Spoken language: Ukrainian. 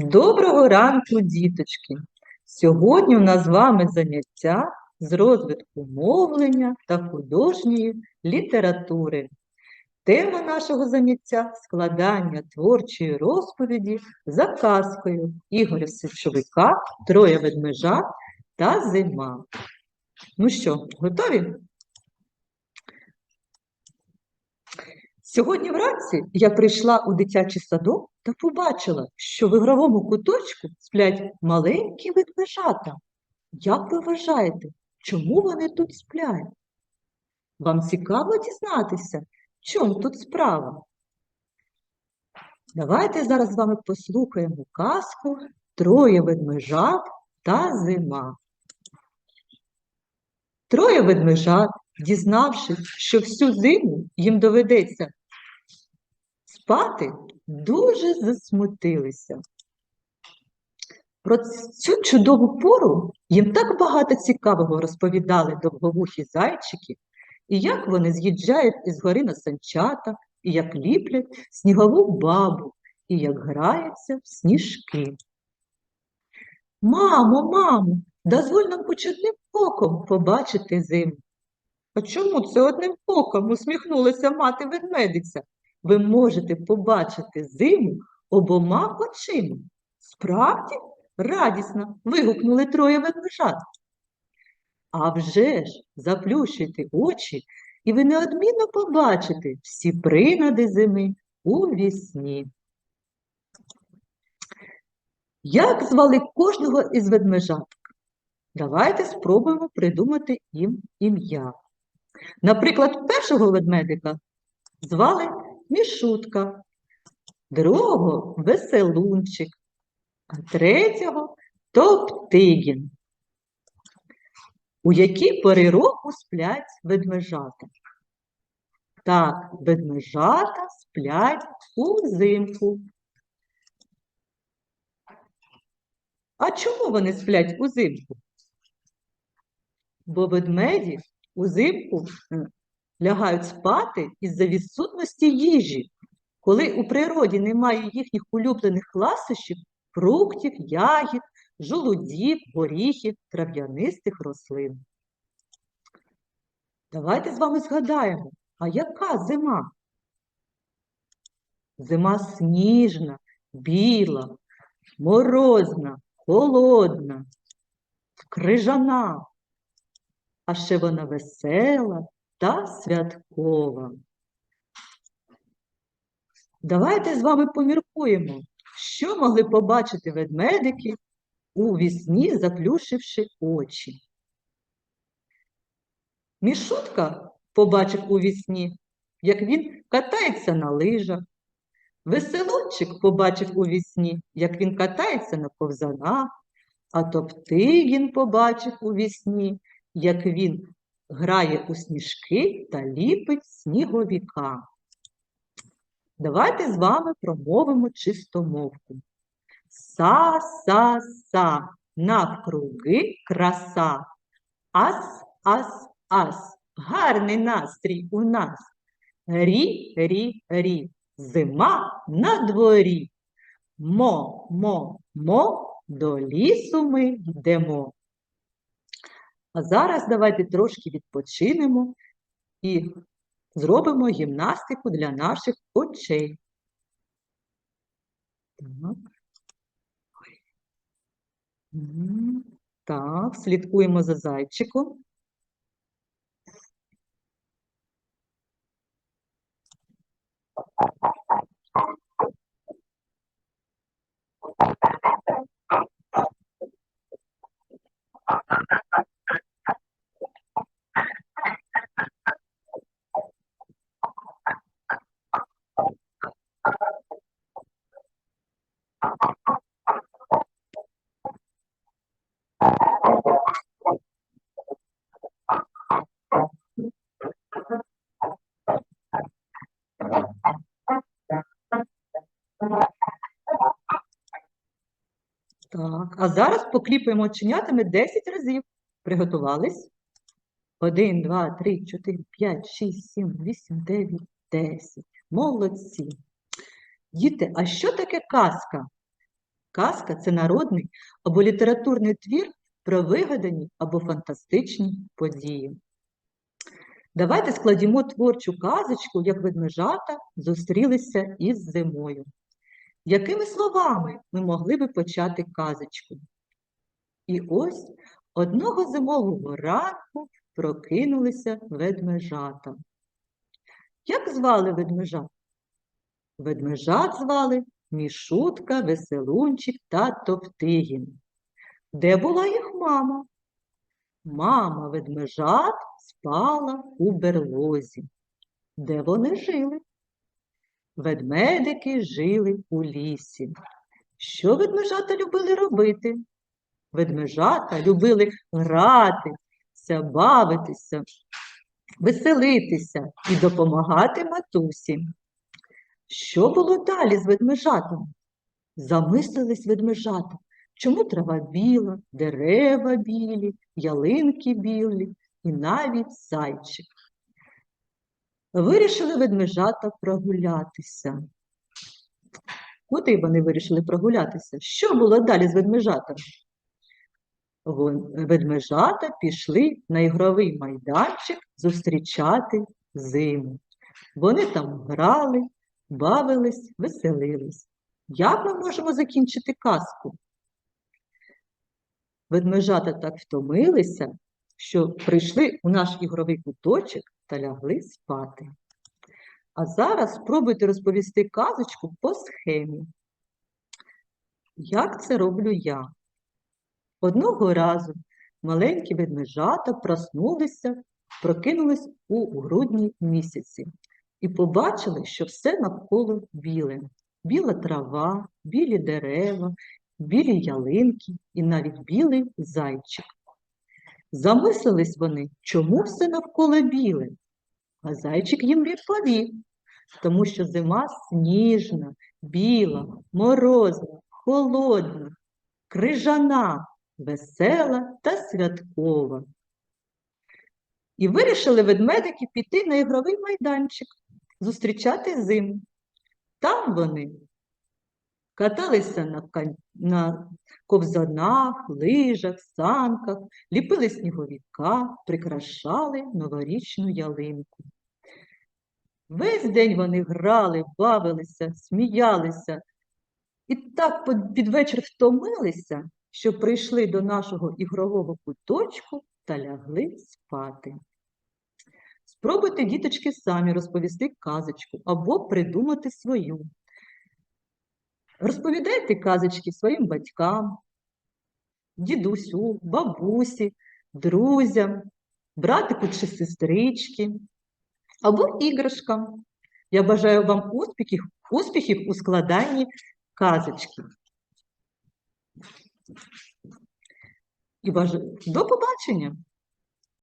Доброго ранку, діточки! Сьогодні у нас з вами заняття з розвитку мовлення та художньої літератури. Тема нашого заняття складання творчої розповіді за казкою Ігоря Сичовика, Троє ведмежат та зима. Ну що, готові? Сьогодні вранці я прийшла у дитячий садок та побачила, що в ігровому куточку сплять маленькі ведмежата. Як ви вважаєте, чому вони тут сплять? Вам цікаво дізнатися, в чому тут справа? Давайте зараз з вами послухаємо казку Троє ведмежат та зима. Троє ведмежат, дізнавшись, що всю зиму їм доведеться спати, дуже засмутилися. Про цю чудову пору їм так багато цікавого розповідали довговухі зайчики, і як вони з'їжджають із гори на санчата, і як ліплять снігову бабу, і як граються в сніжки. Мамо, мамо, дозволь нам хоч одним оком побачити зиму. А чому це одним оком? усміхнулася мати ведмедиця. Ви можете побачити зиму обома очима. Справді, радісно вигукнули троє ведмежат. А вже ж заплющуйте очі, і ви неодмінно побачите всі принади зими у вісні. Як звали кожного із ведмежаток? Давайте спробуємо придумати їм ім'я. Наприклад, першого ведмедика звали Мішутка, другого Веселунчик, а третього Топтигін. У які пори року сплять ведмежата? Так, ведмежата сплять узимку. А чому вони сплять узимку? Бо ведмеді узимку е, лягають спати із-за відсутності їжі, коли у природі немає їхніх улюблених ласощів, фруктів, ягід, жолудів, горіхів, трав'янистих рослин. Давайте з вами згадаємо, а яка зима? Зима сніжна, біла, морозна, холодна, крижана, а ще вона весела та святкова. Давайте з вами поміркуємо, що могли побачити ведмедики у вісні, заплющивши очі. Мішутка побачив у вісні, як він катається на лижах. Веселунчик побачив у вісні, як він катається на ковзанах, а Топтигін побачив у вісні, як він грає у сніжки та ліпить сніговіка. Давайте з вами промовимо чистомовку. Са-са-са, навкруги краса. Ас, ас, ас, гарний настрій у нас. Рі, рі, рі, зима на дворі. Мо, мо, мо, до лісу ми йдемо. А зараз давайте трошки відпочинемо і зробимо гімнастику для наших очей. Так. Так, слідкуємо за зайчиком. Так, а зараз покліпаємо оченятами 10 разів. Приготувались? 1, 2, 3, 4, 5, 6, 7, 8, 9, 10. Молодці. Діти, а що таке казка? Казка це народний або літературний твір про вигадані або фантастичні події. Давайте складімо творчу казочку, як ведмежата зустрілися із зимою. Якими словами ми могли би почати казочку? І ось одного зимового ранку прокинулися ведмежата. Як звали ведмежат? Ведмежат звали Мішутка, Веселунчик та Товтигін. Де була їх мама? Мама ведмежат спала у берлозі. Де вони жили? Ведмедики жили у лісі. Що ведмежата любили робити? Ведмежата любили гратися, бавитися, веселитися і допомагати матусі. Що було далі з ведмежатами? Замислились ведмежата. Чому трава біла, дерева білі, ялинки білі і навіть зайчик? Вирішили ведмежата прогулятися. Куди вони вирішили прогулятися? Що було далі з ведмежатами? Ведмежата пішли на ігровий майданчик зустрічати зиму. Вони там грали, бавились, веселились. Як ми можемо закінчити казку? Ведмежата так втомилися, що прийшли у наш ігровий куточок та лягли спати. А зараз спробуйте розповісти казочку по схемі. Як це роблю я? Одного разу маленькі ведмежата проснулися, прокинулись у грудні місяці і побачили, що все навколо біле. Біла трава, білі дерева, білі ялинки і навіть білий зайчик. Замислились вони, чому все навколо біле? А зайчик їм відповів, тому що зима сніжна, біла, морозна, холодна, крижана, весела та святкова. І вирішили ведмедики піти на ігровий майданчик, зустрічати зиму. Там вони каталися на, кон- на ковзанах, лижах, санках, ліпили сніговіка, прикрашали новорічну ялинку. Весь день вони грали, бавилися, сміялися і так під- вечір втомилися, що прийшли до нашого ігрового куточку та лягли спати. Спробуйте, діточки, самі розповісти казочку або придумати свою. Розповідайте казочки своїм батькам, дідусю, бабусі, друзям, братику чи сестричці або іграшкам. Я бажаю вам успіхів, успіхів у складанні казочки. І бажаю до побачення!